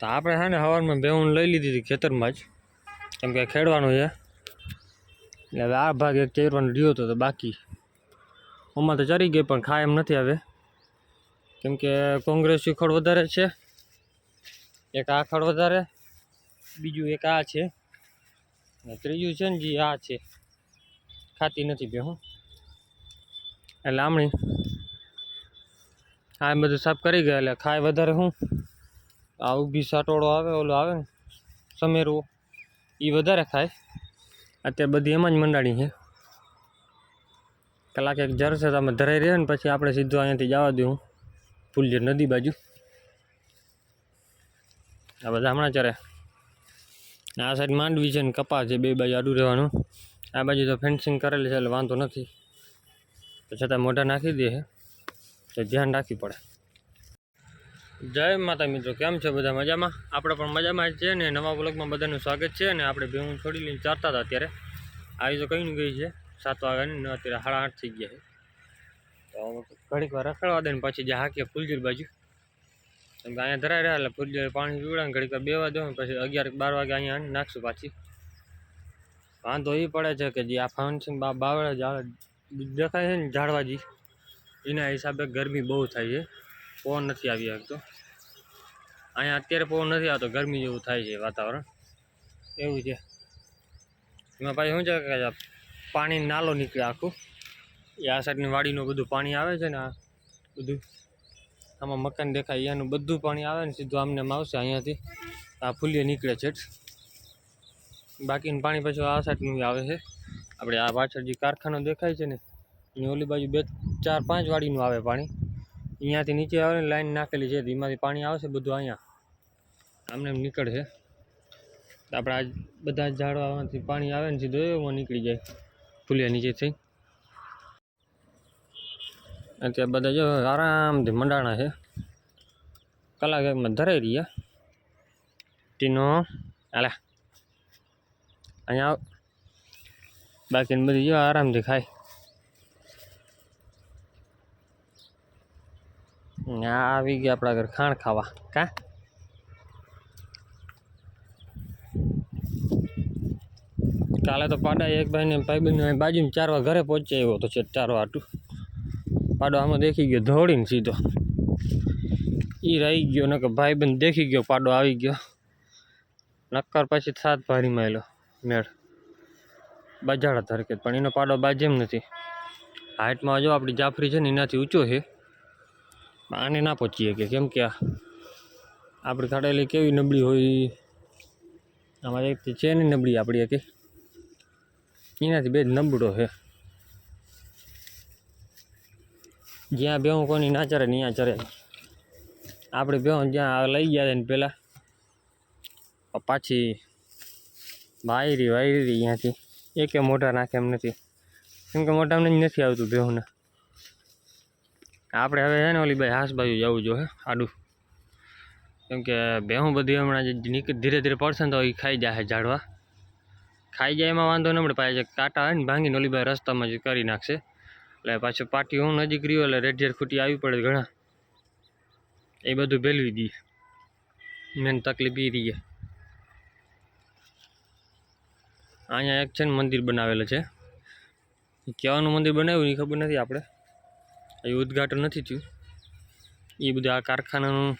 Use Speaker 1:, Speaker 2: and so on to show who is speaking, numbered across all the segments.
Speaker 1: તો આપણે છે ને સવારમાં બેહું લઈ લીધી હતી ખેતરમાં જ. કેમ કે ખેડવાનું છે. એટલે હવે આ ભાગ એક ચેરવાનો રહ્યો હતો તો બાકી. ઓમાં તો ચરી ગઈ પણ ખાય એમ નથી હવે. કેમ કે કોંગ્રેસ ખડ વધારે છે. એક આ ખડ વધારે, બીજું એક આ છે. અને ત્રીજું છે ને જે આ છે. ખાતી નથી બેહું એટલે આમણી એ બધું સાફ કરી ગયા એટલે ખાય વધારે હું. આ ઊભી સાટોળો આવે, ઓલો આવે ને, સમેરવો એ વધારે ખાય. અત્યારે બધી એમાં જ મંડાણી છે. કલાક એક જરશે તમે ધરાઈ રહ્યા ને, પછી આપણે સીધું અહીંયાથી જવા દઉં ફૂલજર નદી બાજુ. આ બધા હમણાં ચરે આ સાઈડ માંડવી છે ને, કપા છે, બે બાજુ આડું રહેવાનું. આ બાજુ તો ફેન્સિંગ કરેલી છે, એટલે વાંધો નથી. તો છતાં મોઢા નાખી દે તો ધ્યાન રાખવી પડે. જય માતા મિત્રો, કેમ છે બધા મજામાં? આપણે પણ મજામાં છે ને નવા બ્લોગમાં બધાનું સ્વાગત છે ને આપણે ભેહું છોડી લઈને ચારતા હતા અત્યારે. આવી તો કઈ ગઈ છે, સાત વાગ્યાની ને અત્યારે સાડા આઠ થઈ ગયા છે. તો ઘડીક વાર રખડવા દે ને પછી જે હાકીએ ફૂલજીર બાજુ. કેમ કે અહીંયા ધરાઈ રહ્યા એટલે ફૂલજીર પાણી પીવડાવે ઘડીક બેવા દો પછી અગિયાર બાર વાગે અહીંયા નાખશું પાછી. વાંધો એ પડે છે કે જે આ ફાઉન્સિંગ બાવળા દેખાય છે ને ઝાડવાજી એના હિસાબે ગરમી બહુ થાય છે. પવન નથી આવી શકતો અહીંયા અત્યારે પવન નથી આવતો, ગરમી જેવું થાય છે વાતાવરણ. એવું છે. એમાં પાછી શું છે કે પાણી નાલો નીકળે આખું. એ આ સાઈડની વાડીનું બધું પાણી આવે છે ને આ બધું. આમાં મકાન દેખાય એનું બધું પાણી આવે ને સીધું આમને આમ આવશે અહીંયાથી. આ ફૂલીએ નીકળે છે બાકીનું પાણી પછી આ સાઈડનું આવે છે. આપણે આ પાછળ જે કારખાનો દેખાય છે ને, એની ઓલી બાજુ બે ચાર પાંચ વાડીનું આવે પાણી. અહીંયાથી નીચે આવે ને લાઈન નાખેલી છે એમાંથી પાણી આવશે બધું અહીંયા. આમને એમ નીકળશે. આપણે આ બધા ઝાડવામાંથી પાણી આવે ને સીધું એમાં નીકળી જાય. ફૂલિયા નીચેથી. અત્યારે બધા જો આરામથી મંડાણા છે. કલાક એકમાં ધરાઈ રહ્યા. ટીનો આલા અહીંયા બાકીની બધી જો આરામથી ખાય. આ આવી ગયા આપણા ઘર ખાણ ખાવા. કા? કાલે તો પાડા એક ભાઈને ભાઈબંધ બાજુમાં ચારવા ઘરે પહોંચી આવ્યો હતો છે ચારવા આટું પાડો આમાં દેખી ગયો, ધોળીને સીધો. એ રહી ગયો, નકર ભાઈબંધ દેખી ગયો, પાડો આવી ગયો. નક્કર પછી સાત ભારી માયલો, મેળ. બજાડા ધરકે પણ એનો પાડો બાજેમ નથી. હાઇટમાં જો આપણી જાફરી છે ને એનાથી ઊંચો છે. આને ના પહોંચીએ કે કેમ કે આપણે ખાડેલી કેવી નબળી હોય અમારે એક છે નહીં નબળી આપણી કે એનાથી બે જ નબળો છે. જ્યાં બે કોની ના ચરે ને ત્યાં ચરે. આપણે બે જ્યાં લઈ ગયા હતા ને પહેલાં પાછી વાયરી વાયરી અહીંયાથી એકે મોઢા નાખે એમ નથી. કેમ કે મોઢામાં જ નથી આવતું બેહુંને. આપણે હવે છે ને ઓલી ભાઈ હાસ બાજુ જવું જોઈએ આડું. કેમ કે ભેહું બધી હમણાં જે ધીરે ધીરે પડશે ને તો એ ખાઈ જાય ઝાડવા. ખાઈ જાય એમાં વાંધો ન મળે પાછા કાંટા હોય ને ભાંગીને ઓલી ભાઈ રસ્તામાં જ કરી નાખશે. એટલે પાછું પાટી હું નજીક રહ્યું એટલે રેડિયર ખૂટી આવી પડે ઘણા. એ બધું ભેલવી દઈએ મેન તકલીફ એ રહી અહીંયા એક છે ને મંદિર બનાવેલું છે. કહેવાનું મંદિર બનાવ્યું એ ખબર નથી આપણે. એ ઉદ્ઘાટન નથી થયું એ બધું આ કારખાનાનું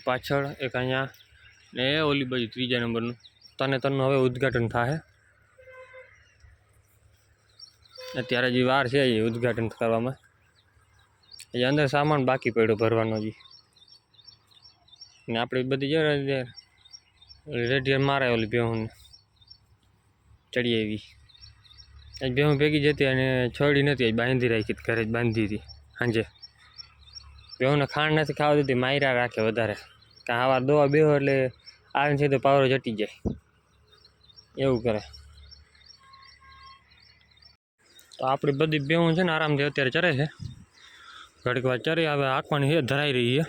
Speaker 1: પાછળ એક અહીંયા ને ઓલી બાજુ ત્રીજા નંબરનું તને તનનું હવે ઉદ્ઘાટન થાય અત્યારે જે વાર છે એ ઉદ્ઘાટન કરવામાં એ અંદર સામાન બાકી પડ્યો ભરવાનો હજી ને આપણે બધી જો રેડિયર મારે ઓલી બેહુંને ચડી આવી આજ બેહું ભેગી જતી અને છોડી નથી આજ બાંધી રાખી ઘરે જ બાંધી હતી, સાંજે. બેહુંને ખાંડ નથી ખાવા દીધી માયરા રાખે વધારે. કાં આવા દવા બેહો એટલે આવીને તો પાવરો જટી જાય. એવું કરે. તો આપણી બધી બેહું છે ને આરામથી અત્યારે ચરે છે. ઘડીક વાર ચરી, હવે આંકવાની છે, ધરાઈ રહી છે.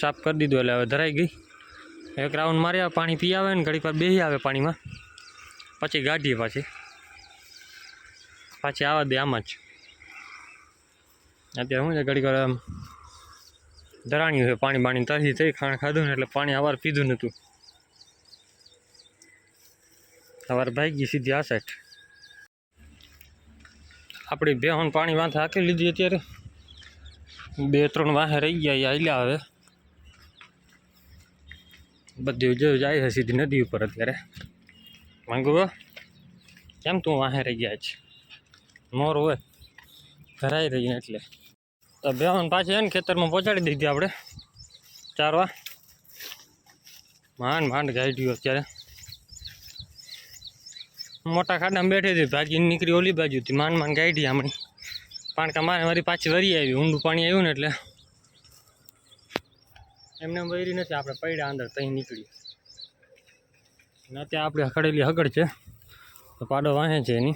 Speaker 1: સાફ કરી દીધું એટલે હવે ધરાઈ ગઈ. એક રાઉન્ડ મારી આવે, પાણી પી આવે ને ઘડીક વાર બેસી આવે પાણીમાં. પછી ગાઢીએ પાછી. પાછી આવવા દે આમ જ. અત્યારે શું છે ઘડી વાર આમ ધરાણ્યું છે પાણી બાણી તરથી થઈ, ખાણ ખાધું ને એટલે પાણી અવાર પીધું નહોતું ભાઈ ભાગી સીધી આ સાઈડ આપણી બે પાણી વાંથે હાકી લીધી અત્યારે. બે ત્રણ વાહે રહી ગયા એ હાલ્યા હવે. બધી જો જાય છે સીધી નદી ઉપર અત્યારે. માંગુ કેમ તું વાહે રહી ગયા છે? મોર હોય. ભરાઈ રહી એટલે. તો બે હોન પાછી એને ખેતરમાં પહોંચાડી દીધી આપણે. ચારવા માંડ માંડ ગાઈડ્યું અત્યારે. મોટા ખાડામાં બેઠી હતી, ભાગી નીકળી ઓલી બાજુથી માંડ માંડ ગાઈડી હમણાં પાણકા મારે મારી પાછી વરી આવી. ઊંડું પાણી આવ્યું ને એટલે. એમને એમ વરી નથી, આપણે પડ્યા અંદર ત્યાં નીકળી ને ત્યાં આપણે હકડેલી હગડ છે. તો પાડો વાહે છે એની.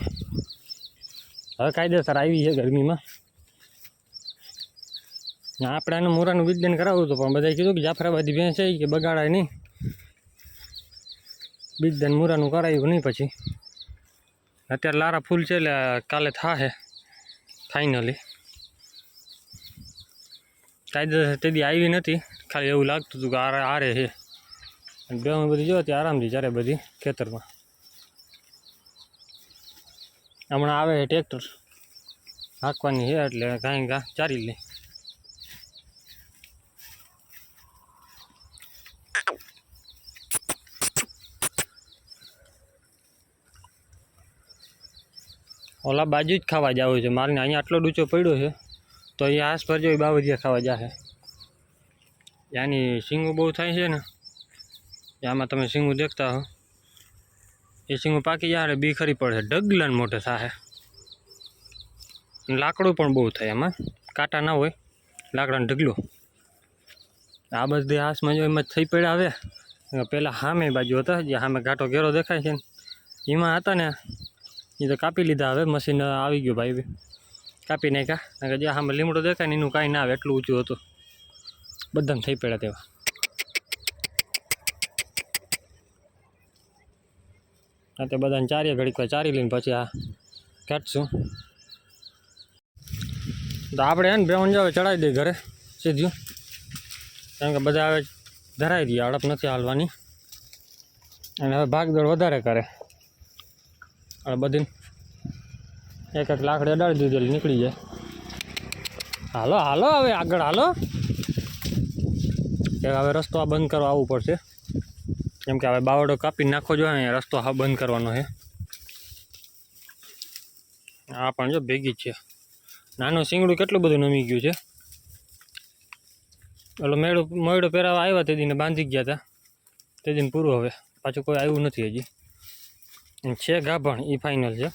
Speaker 1: હવે કાયદેસર આવી છે ગરમીમાં. આપણે આનું મોરાનું વિજ્ઞાન કરાવવું હતું, પણ બધાએ કીધું કે જાફરાબાદી ભેંસ છે કે બગાડાય નહીં. બીજદાન મૂરાનું કરાવ્યું નહીં પછી. અત્યારે લારા ફૂલ છે એટલે કાલે થાશે ફાઇનલી. કાયદેસર તેદી આવી નથી, ખાલી એવું લાગતું હતું કે આરે આરે છે. બે બધી જો ત્યાં આરામથી ચારે બધી ખેતરમાં. હમણાં આવે છે ટ્રેક્ટર. હાંકવાની છે એટલે કાંઈ કાં ચારી લે. ઓલા બાજુ જ ખાવા જવું છે. મારે અહીંયા આટલો ડૂચો પડ્યો છે, તો અહીંયા આસપાસ જો બાવરિયા ખાવા જાશે ત્યાંની સિંગું બહુ થાય છે ને. આમાં તમે સિંગું દેખતા હો. એ સિંગું પાકી જાય બી ખરી પડે, ડગલાન મોટે થાય લાકડું પણ બહુ થાય એમાં. કાંટા ના હોય, લાકડાનું ઢગલું. આ બધી આસમાં જો એમાં થઈ પડ્યા હવે. પહેલાં સામે બાજુ હતા, જે સામે ઘાટો ઘેરો દેખાય છે ને, એમાં હતા ને, એ તો કાપી લીધા હવે, મશીન આવી ગયું ભાઈ કાપી નાખ્યા કારણ કે જે સામે લીમડો દેખાય ને, એનું કાંઈ ના આવે, એટલું ઊંચું હતું. બધાને થઈ પડ્યા તેવા હા તે બધાને ચારીએ ઘડીક વાર ચારી લઈને પછી આ કાઢશું. તો આપણે એને બે જાવ ચડાવી દઈએ ઘરે, સીધું. કારણ કે બધા હવે ધરાઈ દઈએ, હડપ નથી હાલવાની. અને હવે ભાગદોડ વધારે કરે. હવે બધી એક એક લાકડી અડાડી દીધી એટલે નીકળી જાય. હાલો હાલો હવે આગળ, હાલો. કે હવે રસ્તો બંધ કરવા આવવું પડશે. કેમ કે હવે બાવડો કાપી નાખો જો અહીંયા રસ્તો હા બંધ કરવાનો છે. આ પણ જો ભેગી છે. નાનું શીંગડું કેટલું બધું નમી ગયું છે? એટલે મેળો મોયડો પહેરાવા આવ્યા તે દીને બાંધી ગયા હતા તે દિન પૂરું હવે. પાછું કોઈ આવ્યું નથી હજી. છે ગાભણ એ ફાઇનલ છે.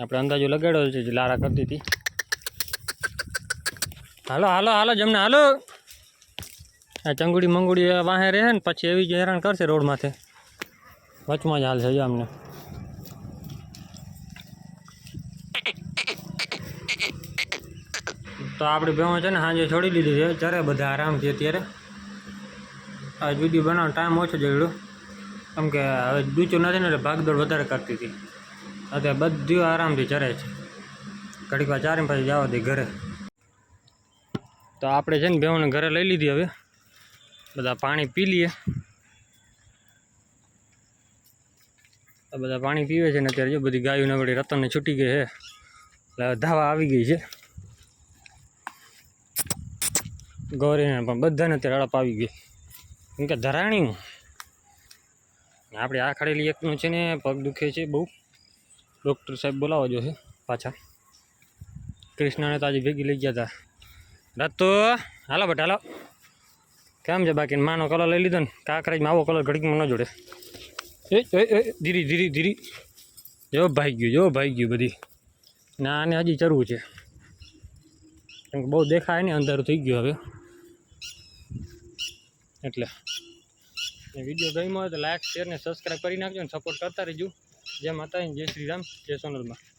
Speaker 1: આપણે અંદાજો લગાડ્યો છે લારા કરતી હતી. હાલો હાલો હાલો, જમને, હાલો. આ ચંગુડી મંગુડી વાહે રહે ને પછી એવી જ હેરાન કરશે રોડમાંથી માથે. વચમાં જ હાલ છે જો અમને. તો આપણી ભેવો છે ને સાંજે છોડી લીધી છે. ચરે બધા આરામથી અત્યારે આ જુદી બનાવવાનો ટાઈમ ઓછો જડ્યો. કેમ કે હવે ડૂચું નથી ને એટલે ભાગદોડ વધારે કરતી હતી. અત્યારે બધું આરામથી ચરે છે. ઘડીક વાર ચારે પછી જવા દે ઘરે. તો આપણે છે ને બેહોને ઘરે લઈ લીધી હવે. બધા પાણી પી લઈએ. આ બધા પાણી પીવે છે ને અત્યારે જો બધી ગાયો વળી રતનને છૂટી ગઈ છે. એટલે ધાવા આવી ગઈ છે. ગૌરીને પણ બધાને અત્યારે અડપ આવી ગઈ. કેમ કે ધરાણ્યું આપણે આ ખાડેલી એકનું છે ને, પગ દુખે છે બહુ. ડૉક્ટર સાહેબ બોલાવો જો છે પાછા. કૃષ્ણને તો આજે ભેગી લઈ ગયા હતા રતો, હાલો બટ, હાલો. કેમ છે બાકી? માનો કલર લઈ લીધો ને. કાંકરાજમાં આવો કલર ઘડીકમાં ન જોડે. એ ધીરી ધીરી ધીરી. જો ભાઈ ગયું જો ભાઈ ગયું બધી. ના આને હજી ચરવું છે. કેમ કે બહુ દેખાય ને અંધારું થઈ ગયું હવે. એટલે. વીડિયો ગમ્યો હોય તો લાઈક શેર ને સબસ્ક્રાઈબ કરી નાખજો ને સપોર્ટ કરતા રહેજો. જય માતાજી જય શ્રી રામ જય સોનલમાં